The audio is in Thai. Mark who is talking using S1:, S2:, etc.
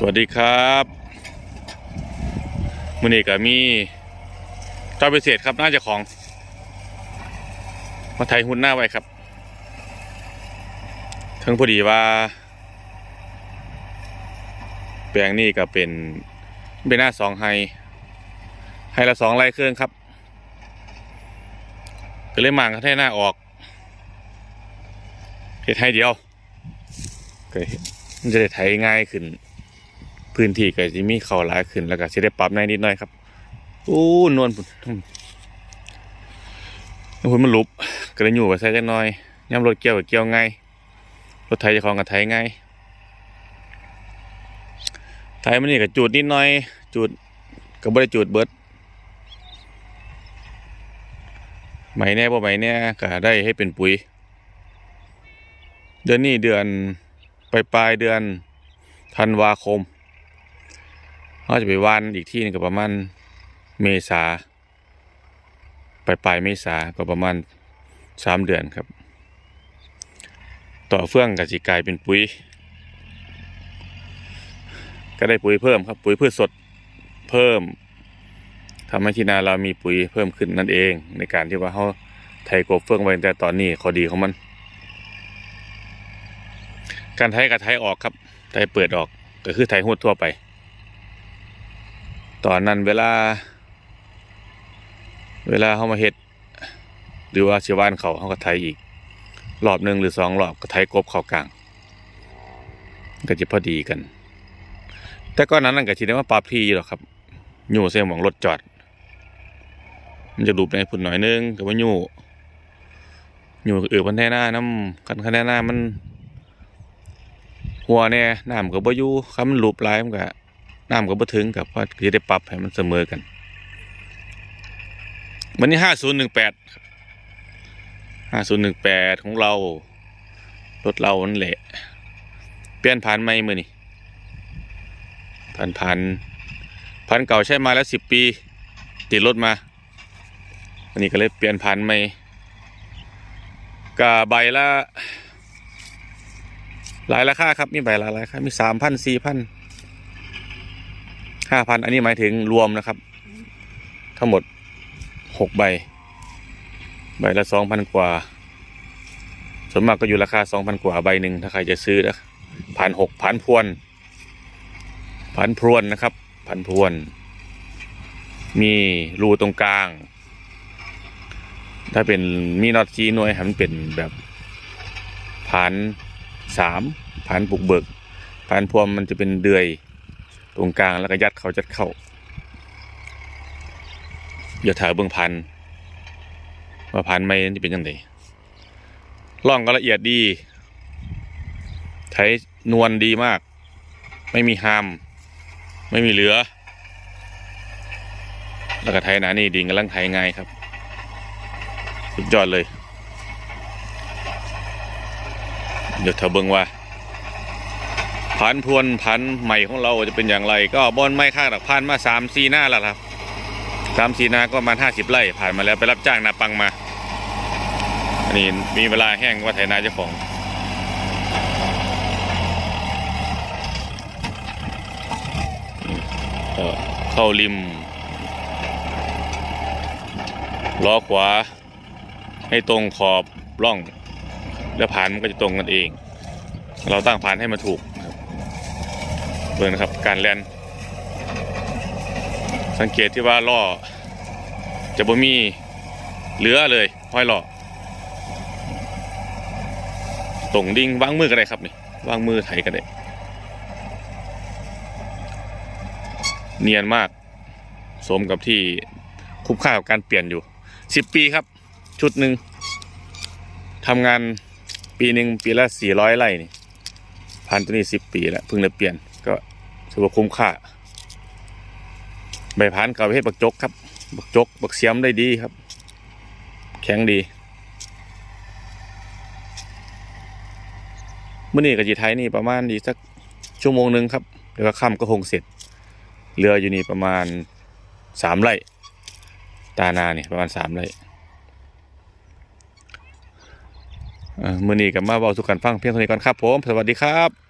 S1: สวัสดีครับมือนี้ก็มีเจ้าพิเศษครับน่าจะของ มาไทยหุ่นหน้าไว้ครับทั้งพอดีว่า แปลงนี้ก็เป็นเป็นหน้าสองไฮไฮละสองไร่เครื่องครับก็เลยมางกระแทหน้าออกเห็ดให้เดียวก็มันจะได้ไถง่ายขึ้น พื้นที่ก็จะมีเขาหลายขึ้นแล้วก็จะได้ปรับในนิดหน่อยครับอู้นวลพุ่นนวลมันลุบก็เลยอยู่กับใส่จักหน่อยย่ำรถเกี่ยวกับเกี่ยวไงรถไถเจะของกับไถง่ายมันนี่ก็จูดนิดหน่อย จูดก็บ่ได้จูดเบิดไหมแน่บ่ไหมแน่ก็ได้ให้เป็นปุ๋ย เดือนนี้เดือนปลายปลายเดือนธันวาคม เขาจะไปวานอีกที่หนึงก็ประมาณเมษาปลายปลายเมษาก็ประมาณสามเดือนครับ ต่อเฟื่องกับสีกลายเป็นปุ๋ย ก็ได้ปุ๋ยเพิ่มครับ ปุ๋ยพืชสดเพิ่มทำให้ที่นาเรามีปุ๋ยเพิ่มขึ้นนั่นเอง ในการที่ว่าเขาไถกบเฟื่องไว้แต่ตอนนี้ข้อดีของมัน การไถกับไถออกครับไถเปิดออกก็คือไถหดทั่วไป ตอนนั้นเวลา เวลาเขามาเฮ็ด หรือว่าเชยวานเขาเขาก็ไถอีก รอบหนึ่งหรือสองรอบก็ไถกบเข้ากลาง ก็จะพอดีกัน แต่ก้อนนั้นนั่นก็ทีได้ว่าปรับที่หรอกครับอยู่เส้นหมองรถจอด มันจะรูปในพุ่นหน่อยนึงแต่ว่าอยู่อยู่เอือพันแท่หน้าน้ำคันคันแท่หน้ามัน หัวเนี่ยน้ำก็บ่อยู่คำมันรูปหลายมันก็ น้ำก็บ่ถึงกับเพราะจะได้ปรับให้มันเสมอกันวันนี้ห้าศูนย์หนึ่งแปดห้าศูนย์หนึ่งแปดของเรารถเรานั่นแหละ เปลี่ยนผ่านไม่มือนี่ผ่านผ่านผ่านเก่าใช้มาแล้วสิบปี ติดรถมาอันนี้ก็เลยเปลี่ยนผ่านไม่กะใบละหลายราคาครับมีใบหลายราคามีสามพันสี่พัน ห้าพันอันนี้หมายถึงรวมนะครับ ทั้งหมดหกใบ ใบละสองพันกว่า ส่วนมากก็อยู่ราคาสองพันกว่าใบหนึ่งถ้าใครจะซื้อนะพันหกพันพวนพันพรวนนะครับพันพรวน มีรูตรงกลาง ถ้าเป็นมีน็อตจีหน่วยห้มันเป็นแบบพันสามพันปุกเบิกพันพวงมันจะเป็นเดือย ตรงกลางแล้วก็ยัดเขายัดเข้าอย่าถ่าเบื้องพันว่าพันไม่จะเป็นยังไงล่องก็ละเอียดดีไถนวลดีมาก ไม่มีหาม ไม่มีเหลือ แล้วก็ไถหนานี่ดินกำลังไถง่ายครับ สุดยอดเลย เดี๋ยวเธอเบิ่งว่า พันพวนพันใหม่ของเราจะเป็นอย่างไร ก็บอนไม้ข้างหลักพันมาสามสี่หน้าแล้วครับสามสี่หน้าก็มาห้าสิบไร่ผ่านมาแล้วไปรับจ้างนาปังมาอันนี้มีเวลาแห้งว่าไถนาเจ้าของเข้าริมล้อขวา ให้ตรงขอบร่อง แล้วผ่านมันก็จะตรงกันเอง เราตั้งผ่านให้มันถูก เบิ่งนะครับ การแล่นสังเกตที่ว่าล้อจะบ่มีเหลือเลยห้อยล้อตรงดิ่งวางมือก็ได้ครับนี่วางมือไถก็ได้ เนียนมาก สมกับที่คุ้มค่ากับการเปลี่ยนอยู่สิบปีครับ ชุดหนึ่งทำงานปีหนึ่งปีละสี่ร้อยไร่นี่พันตัวนี้สิบปีแล้วเพิ่งได้เปลี่ยน ถือว่าคุ้มค่าใบพันกับประเภทบักจกครับ บักจก บักเสียมได้ดีครับ แข็งดีเมื่อนี้กับจีไทยนี่ประมาณอีสักชั่วโมงหนึ่งครับเดี๋ยวก็ค่ำก็คงเสร็จ เรืออยู่นี่ประมาณสามไร่ ตานาเนี่ยประมาณสามไร่เมื่อนี้กับมาเบาสุกันฟังเพียงเท่านี้ก่อนครับผม สวัสดีครับ